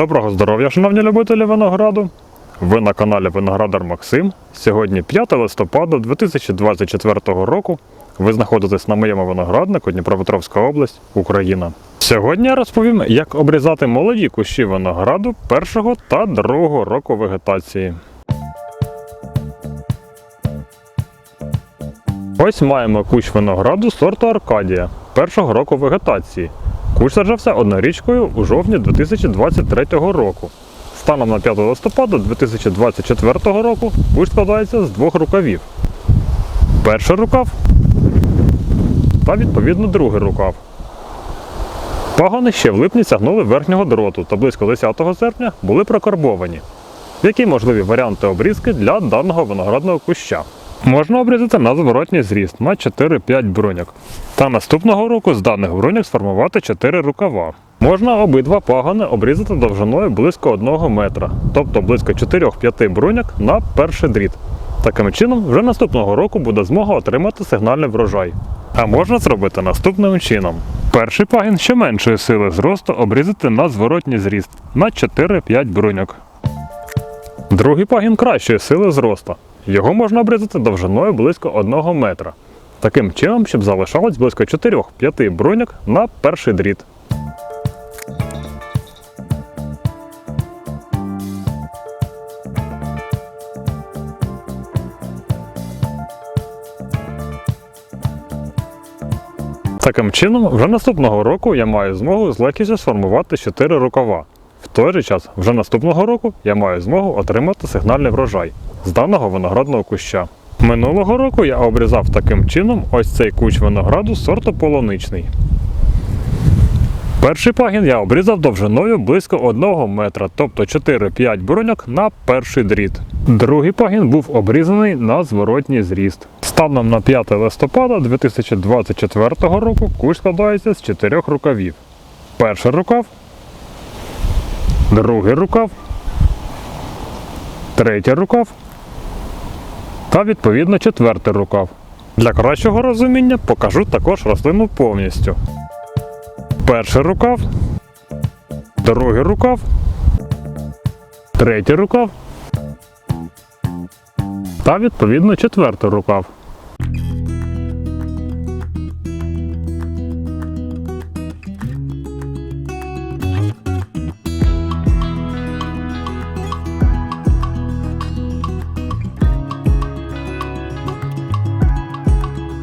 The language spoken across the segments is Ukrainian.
Доброго здоров'я, шановні любителі винограду. Ви на каналі Виноградар Максим. Сьогодні 5 листопада 2024 року. Ви знаходитесь на моєму винограднику Дніпропетровська область, Україна. Сьогодні я розповім, як обрізати молоді кущі винограду першого та другого року вегетації. Ось маємо кущ винограду сорту Аркадія першого року вегетації. Кущ саджався однорічкою у жовтні 2023 року. Станом на 5 листопада 2024 року кущ складається з двох рукавів. Перший рукав та відповідно другий рукав. Пагони ще в липні сягнули верхнього дроту та близько 10 серпня були прокарбовані. Які можливі варіанти обрізки для даного виноградного куща? Можна обрізати на зворотній зріст на 4-5 бруньок. Та наступного року з даних бруньок сформувати 4 рукава. Можна обидва пагони обрізати довжиною близько 1 метра, тобто близько 4-5 бруньок на перший дріт. Таким чином, вже наступного року буде змога отримати сигнальний врожай. А можна зробити наступним чином. Перший пагін ще меншої сили зросту обрізати на зворотній зріст на 4-5 бруньок. Другий пагін кращої сили зросту. Його можна обрізати довжиною близько 1 метра. Таким чином, щоб залишалось близько 4-5 бруньок на перший дріт. Таким чином, вже наступного року я маю змогу з легкістю сформувати 4 рукава. В той же час, вже наступного року я маю змогу отримати сигнальний врожай з даного виноградного куща. Минулого року я обрізав таким чином ось цей кущ винограду сорту полуничний. Перший пагін я обрізав довжиною близько 1 метра, тобто 4-5 бруньок на перший дріт. Другий пагін був обрізаний на зворотній зріст. Станом на 5 листопада 2024 року кущ складається з 4 рукавів. Перший рукав, другий рукав, третій рукав та відповідно четвертий рукав. Для кращого розуміння покажу також рослину повністю. Перший рукав, другий рукав, третій рукав та відповідно четвертий рукав.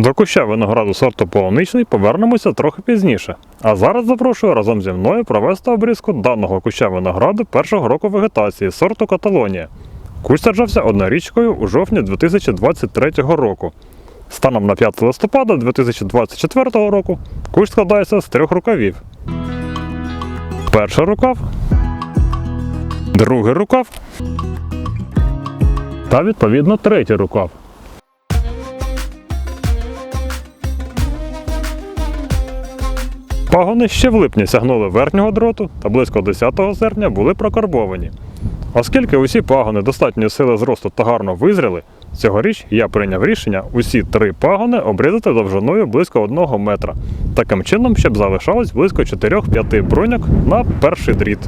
До куща винограду сорту полуничний повернемося трохи пізніше. А зараз запрошую разом зі мною провести обрізку даного куща винограду першого року вегетації сорту Каталонія. Кущ саджався однорічкою у жовтні 2023 року. Станом на 5 листопада 2024 року кущ складається з трьох рукавів. Перший рукав, другий рукав та відповідно третій рукав. Пагони ще в липні сягнули верхнього дроту та близько 10 серпня були прокарбовані. Оскільки усі пагони достатньої сили зросту та гарно визріли, цьогоріч я прийняв рішення усі три пагони обрізати довжиною близько 1 метра, таким чином, щоб залишалось близько 4-5 броньок на перший дріт.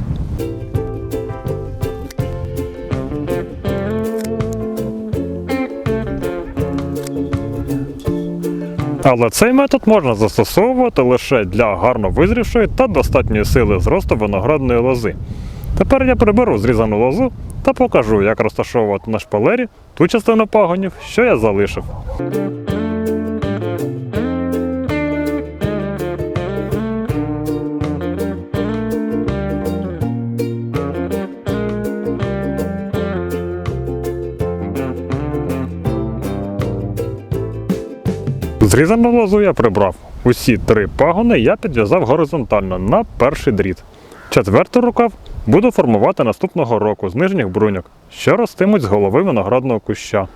Але цей метод можна застосовувати лише для гарно визрівшої та достатньої сили зросту виноградної лози. Тепер я приберу зрізану лозу та покажу, як розташовувати на шпалері ту частину пагонів, що я залишив. Зрізану лозу я прибрав. Усі три пагони я підв'язав горизонтально на перший дріт. Четвертий рукав буду формувати наступного року з нижніх бруньок, що ростимуть з голови виноградного куща.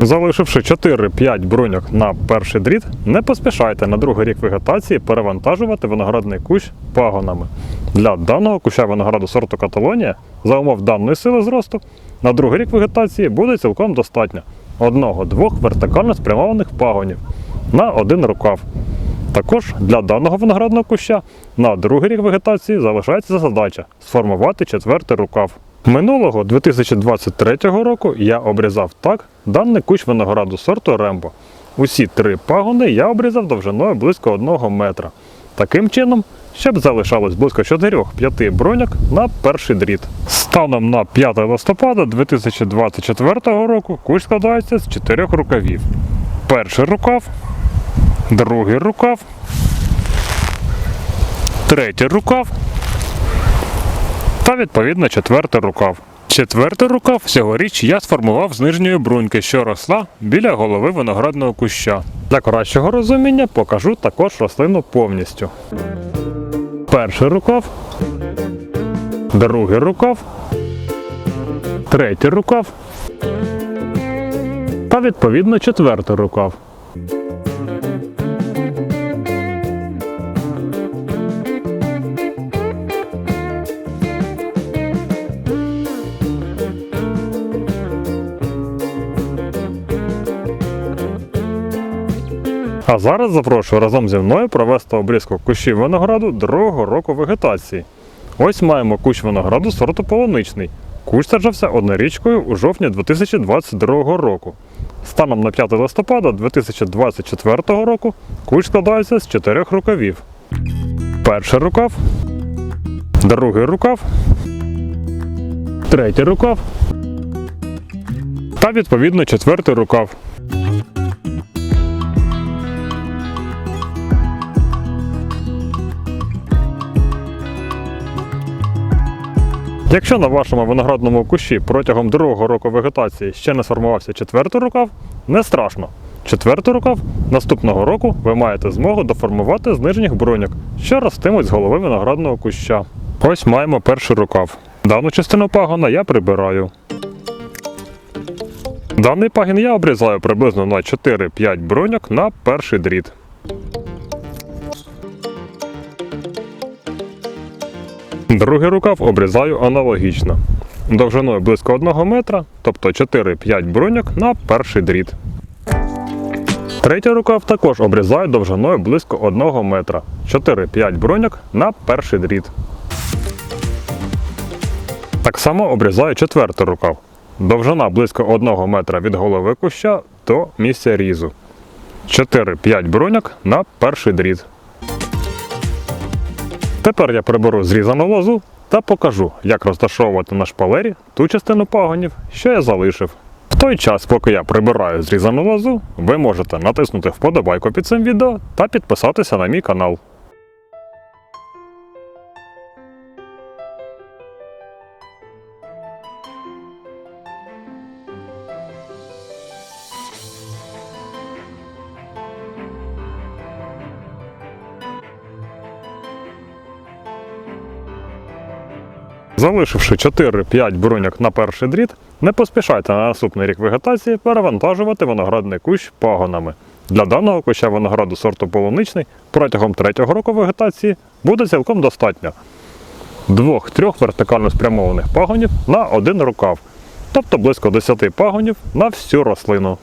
Залишивши 4-5 бруньок на перший дріт, не поспішайте на другий рік вегетації перевантажувати виноградний кущ пагонами. Для даного куща винограду сорту Каталонія за умов даної сили зросту на другий рік вегетації буде цілком достатньо одного-двох вертикально спрямованих пагонів на один рукав. Також для даного виноградного куща на другий рік вегетації залишається задача сформувати четвертий рукав. Минулого 2023 року я обрізав так даний кущ винограду сорту Рембо. Усі три пагони я обрізав довжиною близько 1 метра. Таким чином, щоб залишалось близько 4-5 броняк на перший дріт. Станом на 5 листопада 2024 року кущ складається з 4 рукавів. Перший рукав, другий рукав, третій рукав та відповідно четвертий рукав. Четвертий рукав цьогоріч я сформував з нижньої бруньки, що росла біля голови виноградного куща. Для кращого розуміння покажу також рослину повністю. Перший рукав, другий рукав, третій рукав та відповідно четвертий рукав. А зараз запрошую разом зі мною провести обрізку кущів винограду другого року вегетації. Ось маємо кущ винограду сорту полуничний. Кущ саджався однорічкою у жовтні 2022 року. Станом на 5 листопада 2024 року кущ складається з чотирьох рукавів. Перший рукав, другий рукав, третій рукав та відповідно четвертий рукав. Якщо на вашому виноградному кущі протягом другого року вегетації ще не сформувався четвертий рукав, не страшно. Четвертий рукав наступного року ви маєте змогу доформувати з нижніх броньок, що ростимуть з голови виноградного куща. Ось маємо перший рукав. Дану частину пагона я прибираю. Даний пагін я обрізаю приблизно на 4-5 броньок на перший дріт. Другий рукав обрізаю аналогічно. Довжиною близько 1 метра, тобто 4-5 броньок на перший дріт. Третій рукав також обрізаю довжиною близько 1 метра. 4-5 броньок на перший дріт. Так само обрізаю четвертий рукав. Довжина близько 1 метра від голови куща до місця різу. 4-5 броньок на перший дріт. Тепер я приберу зрізану лозу та покажу, як розташовувати на шпалері ту частину пагонів, що я залишив. В той час, поки я прибираю зрізану лозу, ви можете натиснути вподобайку під цим відео та підписатися на мій канал. Залишивши 4-5 бруняк на перший дріт, не поспішайте на наступний рік вегетації перевантажувати виноградний кущ пагонами. Для даного куща винограду сорту полуничний протягом третього року вегетації буде цілком достатньо двох-трьох вертикально спрямованих пагонів на один рукав, тобто близько 10 пагонів на всю рослину.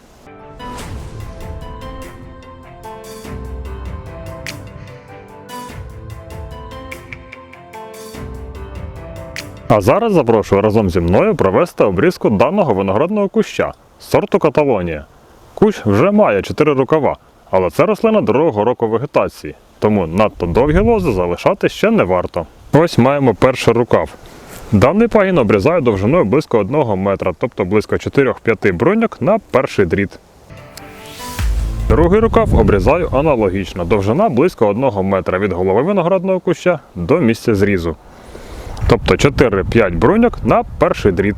А зараз запрошую разом зі мною провести обрізку даного виноградного куща сорту Каталонія. Кущ вже має 4 рукава, але це рослина другого року вегетації, тому надто довгі лози залишати ще не варто. Ось маємо перший рукав. Даний пагін обрізаю довжиною близько 1 метра, тобто близько 4-5 броньок на перший дріт. Другий рукав обрізаю аналогічно, довжина близько 1 метра від голови виноградного куща до місця зрізу. Тобто 4-5 броньок на перший дріт.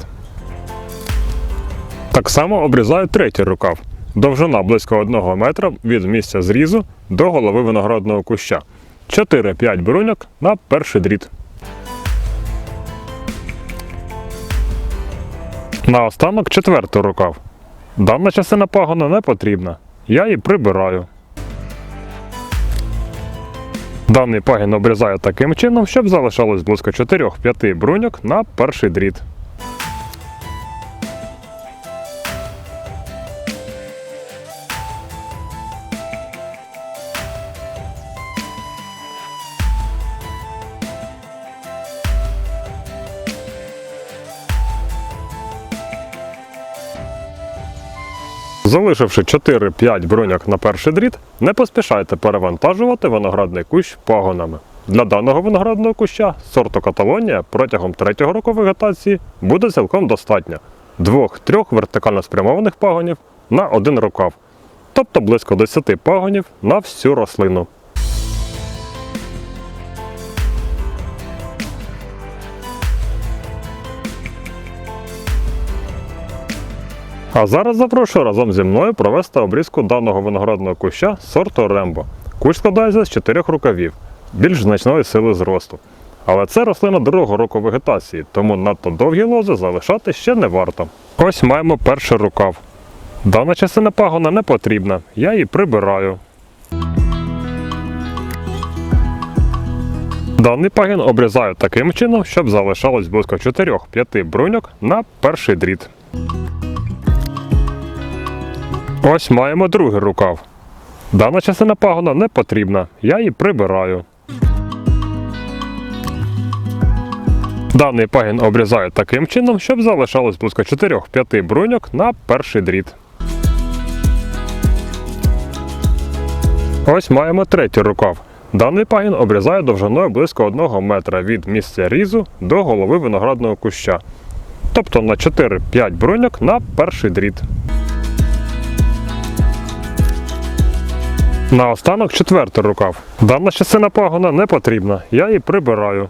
Так само обрізаю третій рукав. Довжина близько 1 метра від місця зрізу до голови виноградного куща. 4-5 броньок на перший дріт. Наостанок четвертий рукав. Дана частина пагона не потрібна. Я її прибираю. Даний пагін обрізаю таким чином, щоб залишалось близько 4-5 бруньок на перший дріт. Залишивши 4-5 броняк на перший дріт, не поспішайте перевантажувати виноградний кущ пагонами. Для даного виноградного куща сорту Каталонія протягом третього року вегетації буде цілком достатньо двох-трьох вертикально спрямованих пагонів на один рукав, тобто близько 10 пагонів на всю рослину. А зараз запрошую разом зі мною провести обрізку даного виноградного куща сорту Рембо. Кущ складається з чотирьох рукавів, більш значної сили зросту. Але це рослина другого року вегетації, тому надто довгі лози залишати ще не варто. Ось маємо перший рукав. Дана частина пагона не потрібна, я її прибираю. Даний пагін обрізаю таким чином, щоб залишалось близько 4-5 бруньок на перший дріт. Ось маємо другий рукав. Дана частина пагона не потрібна, я її прибираю. Даний пагін обрізаю таким чином, щоб залишалось близько 4-5 бруньок на перший дріт. Ось маємо третій рукав. Даний пагін обрізаю довжиною близько 1 метра від місця різу до голови виноградного куща. Тобто на 4-5 бруньок на перший дріт. Наостанок четвертий рукав. Дана частина пагона не потрібна, я її прибираю.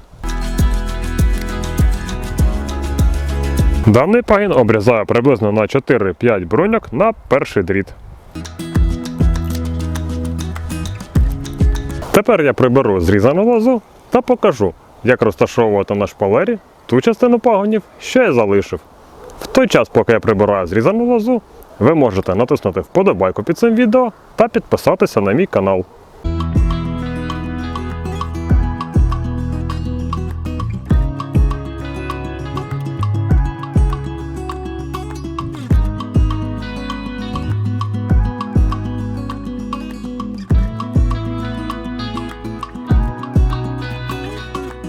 Даний пагін обрізаю приблизно на 4-5 бруньок на перший дріт. Тепер я приберу зрізану лозу та покажу, як розташовувати на шпалері ту частину пагонів, що я залишив. В той час, поки я прибираю зрізану лозу, ви можете натиснути вподобайку під цим відео та підписатися на мій канал.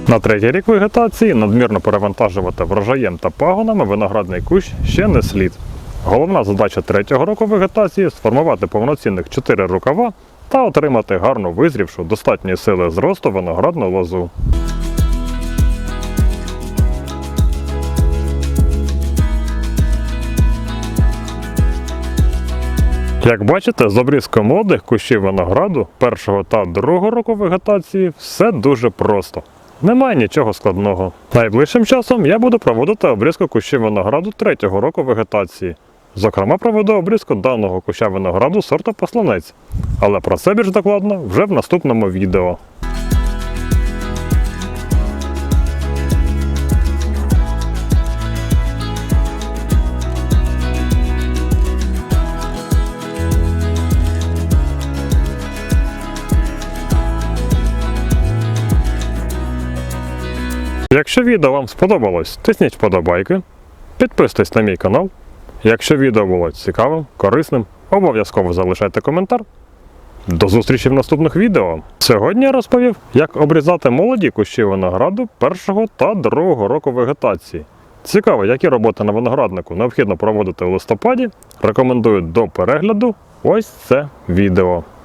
На третій рік вегетації надмірно перевантажувати врожаєм та пагонами виноградний кущ ще не слід. Головна задача третього року вегетації сформувати повноцінних 4 рукава та отримати гарну визрівшу достатньої сили зросту виноградну лозу. Як бачите, з обрізком молодих кущів винограду першого та другого року вегетації все дуже просто. Немає нічого складного. Найближчим часом я буду проводити обрізку кущів винограду третього року вегетації. Зокрема, проведу обрізку даного куща винограду сорту посланець. Але про це більш докладно вже в наступному відео. Якщо відео вам сподобалось, тисніть вподобайки, підписуйтесь на мій канал. Якщо відео було цікавим, корисним, обов'язково залишайте коментар. До зустрічі в наступних відео. Сьогодні я розповів, як обрізати молоді кущі винограду першого та другого року вегетації. Цікаво, які роботи на винограднику необхідно проводити у листопаді. Рекомендую до перегляду ось це відео.